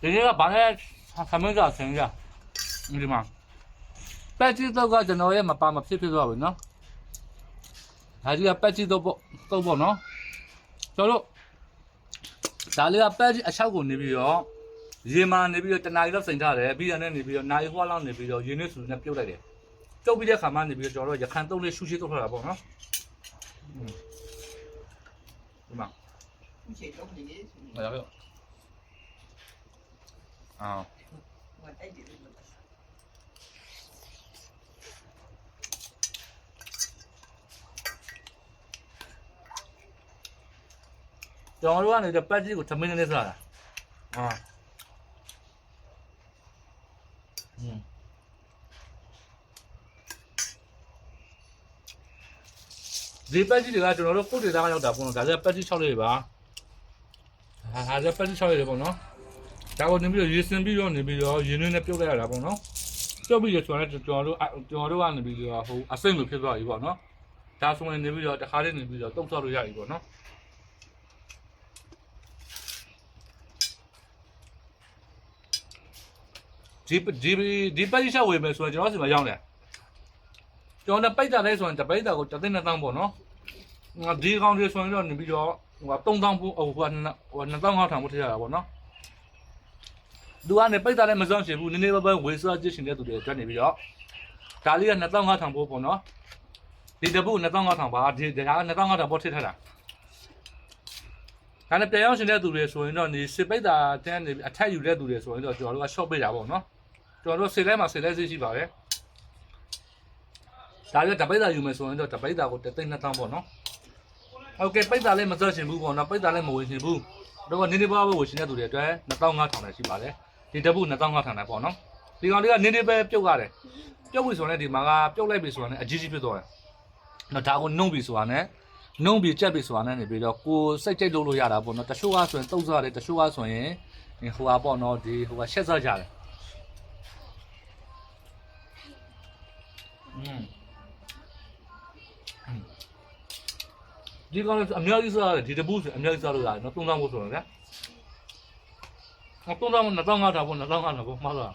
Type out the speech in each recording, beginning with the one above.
ဒီနေ့ကဘာလဲခမင်းစာဆင်းကြဒီမှာပက်ချီတော့ကကျွန်တော်ရဲ့မပါမဖြစ်ဖြစ်သွားပြီနော်ဒါကြီးကပက်ချီတော့ပေါ့တော့ပေါ့နော်ကျွန်တော်တို့ဒါလေးကပက်ချီအချောက်ကိုနေပြီးတော့ရေမာနေပြီးတော့တနာရီလောက်စိန်ထားတယ်ပြီးရတဲ့နေပြီးတော့နာရီခွာလောက်နေပြီးတော့ရေနွေးဆူနဲ့ပြုတ်လိုက်တယ်ပြုတ်ပြီးတဲ့ခါမှနေပြီးတော့ကျွန်တော်တို့ရခိုင်သုံးလေးရှူရှိထုတ်ထားတာပေါ့နော်ဒီမှာရှူရှိထုတ်နေလေဆိုတော့ အောင်ကျွန်တော်တို့ကနေတော့ပတ်တိကိုသမင်းနဲ့စားတာအာอืมဒီပတ်ကြီးတွေကကျွန်တော်တို့ကုတ်တွေသားရောက်တာပေါ့နော်ဒါဆိုပတ်ကြီး6လေးပါဟာဒါဆိုပတ်ကြီး6လေးပေါ့နော် ဒါကိုနေပြီးတော့ရေစင်ပြီးတော့နေပြီးတော့ရင်းနှင်းနဲ့ပြုတ်လိုက်ရတာပေါ့နော်ပြုတ်ပြီးရဆိုတော့ကျွန်တော်တို့ကျွန်တော်တို့ကနေပြီးတော့ဟိုအစိမ့်လိုဖြစ်သွားပြီပေါ့နော်ဒါဆိုရင်နေပြီးတော့တခါလေးနေပြီးတော့တုံ့ဆောက်လို့ရပြီပေါ့နော်ဒီဒီဒီပိတ်ချက်ဝေမယ်ဆိုရင်ကျွန်တော်စီမှာရောက်တယ်ကျွန်တော်ပိတ်တာလဲဆိုရင်တပိတ်တာကိုတစ်သိန်းနှစ်သောင်းပေါ့နော်ငါဒီကောင်တွေဆိုရင်တော့နေပြီးတော့ဟိုက3000ဘူးဟိုကဟို2500ထောင်ဖို့ထည့်ရတာပေါ့နော် သူကနေပိတ်တာလည်းမစွန့်ချင်ဘူးနည်းနည်းပဲပဲဝေစားကြည့်ရှင်တဲ့သူတွေအတွက်နေပြီးတော့ဒါလေးက2500ထောင်ဖို့ပေါ့နော်ဒီတပုတ်2500ထောင်ပါဒီဒါက2500ထောင်ဖို့ထည့်ထားတာဒါနဲ့ပြန်ရောက်ရှင်တဲ့သူတွေဆိုရင်တော့ဒီစစ်ပိတ်တာတန်းနေအထက်ယူတဲ့သူတွေဆိုရင်တော့ကျွန်တော်တို့က short ပေးတာပေါ့နော်ကျွန်တော်တို့စေလဲမှာစေလဲစိရှိပါတယ်ဒါပြတပိတ်တာယူမယ်ဆိုရင်တော့တပိတ်တာကိုတစ်သိန်းနှစ်သောင်းပေါ့နော်ဟုတ်ကဲ့ပိတ်တာလည်းမစော့ချင်ဘူးပေါ့နော်ပိတ်တာလည်းမဝင်ချင်ဘူးတော့နင်းနေပါပဲဝင်ချင်တဲ့သူတွေအတွက်2500နဲ့ရှိပါတယ် ဒီတပုတ်2500နဲ့ပေါ့နော်ဒီကောင်လေးကနင်းနေပဲပြုတ်ရတယ်ပြုတ်ပြီဆိုရင်ဒီမှာကပြုတ်လိုက်ပြီဆိုရင်အကြီးကြီးဖြစ်သွားတယ်နော်ဒါကိုနှုံပြီဆိုတာနဲ့နှုံပြီကြက်ပြီဆိုတာနဲ့နေပြီးတော့ကိုစိတ်ကြိတ်လုပ်လို့ရတာပေါ့နော်တချို့ကဆိုရင်တုံးစားတယ်တချို့ကဆိုရင်ဟိုဟာပေါ့နော်ဒီဟိုကရှက်စားကြတယ်อืมဒီကောင်လည်းအများကြီးစားရတယ်ဒီတပူးဆိုအများကြီးစားလို့ရတယ်နော်သုံးသောင်းဖို့ဆိုတော့ဗျာ ဟောသုံးသောင်းနှစ်သောင်းငါးထောင်ဖို့နှစ်သောင်းငါးထောင်ဖို့မှားသွား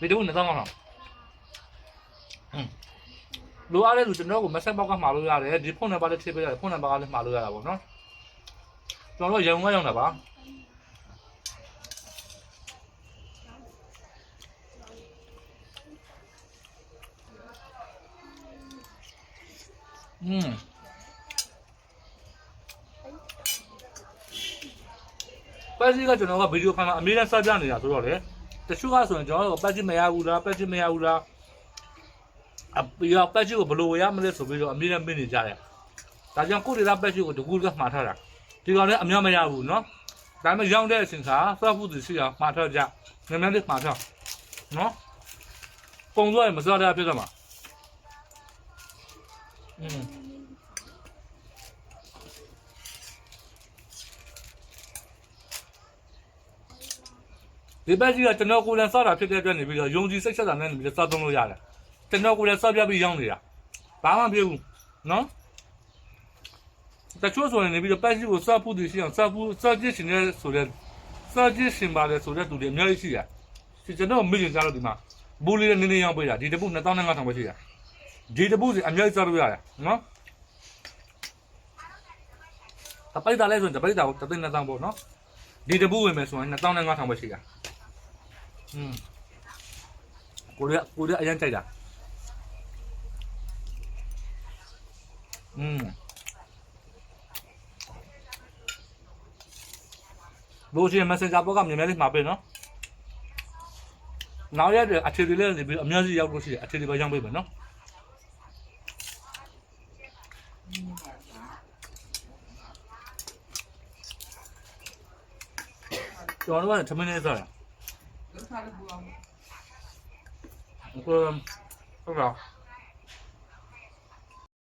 ဒီတပူးနှစ်သောင်းငါးထောင်ဟွန်းလိုအားတဲ့လူကျွန်တော်ကိုမဆက်ပေါက်ကမှာလို့ရတယ်ဒီဖုန်းနံပါတ်လေးထည့်ပေးရတယ်ဖုန်းနံပါတ်ကလည်းမှာလို့ရတာပေါ့နော်ကျွန်တော်တို့ရန်ကုန်ကရောက်တာပါอืม ပက်စီကကျွန်တော်ကဗီဒီယိုဖိုင်မှာအမြဲတမ်းစပြနေတာဆိုတော့လေတချို့ကဆိုရင်ကျွန်တော်တို့ပက်စီမရဘူးလားပက်စီမရဘူးလားအပြာပက်ချီကိုဘလို့ရမလဲဆိုပြီးတော့အမြဲတမ်းပြင်နေကြတယ်။ဒါကြောင့်ကိုရီးယားပက်ချီကိုတကူကမှားထားတာ။ဒီကောင်လည်းအများမရဘူးနော်။ဒါပေမဲ့ရောင်းတဲ့အချိန်ခါဖတ်ဖို့သူရှိအောင်မှားထားကြ။ငမန်းလေးမှားထား။နော်။ပုံသွားရင်မစားတာဖြစ်တော့မှာ။อืม ဒီဘက်ကြီးကကျွန်တော်ကိုယ်လည်းစားတာဖြစ်တဲ့အတွက်နေပြီးတော့ယုံကြည်စိတ်ဆက်တာနဲ့နေပြီးတော့စားသုံးလို့ရတယ်ကျွန်တော်ကိုယ်လည်းစားပြပြီးရောင်းနေတာဘာမှမဖြစ်ဘူးနော်တချို့ဆိုရင်နေပြီးတော့ပတ်ကြီးကိုစားဖို့တည်ရှိအောင်စားဖို့စားကြည့်ရှင်တဲ့ဆိုတဲ့စားကြည့်ရှင်ပါတယ်ဆိုတဲ့သူတွေအများကြီးရှိတယ်ဒီကျွန်တော်မိရင်စားလို့ဒီမှာဘူးလေးနဲ့နည်းနည်းရောင်းပေးတာဒီတပုတ်2500ပဲရှိတာဒီတပုတ်စီအများကြီးစားလို့ရတယ်နော်တပိတ်တာလဲဆိုရင်တပိတ်တာကိုတသိန်း2000ပေါ့နော်ဒီတပုတ်ဝင်မယ်ဆိုရင်2500ပဲရှိတာ อืมကိုရကိုရအရင်ကြိုက်တာอืมဘိုးရှင် Messenger ပေါ်ကမြန်မြန်လေးမှာပေးနော်နောက်ရက်တွေအထွေထွေလေးနေပြီးအများကြီးရောက်လို့ရှိတယ်အထွေထွေပဲရောက်ပေးမယ်နော်ကျွန်တော်တို့ကသမင်းလေးစားတာ 不？ဟိုဟုတ်လား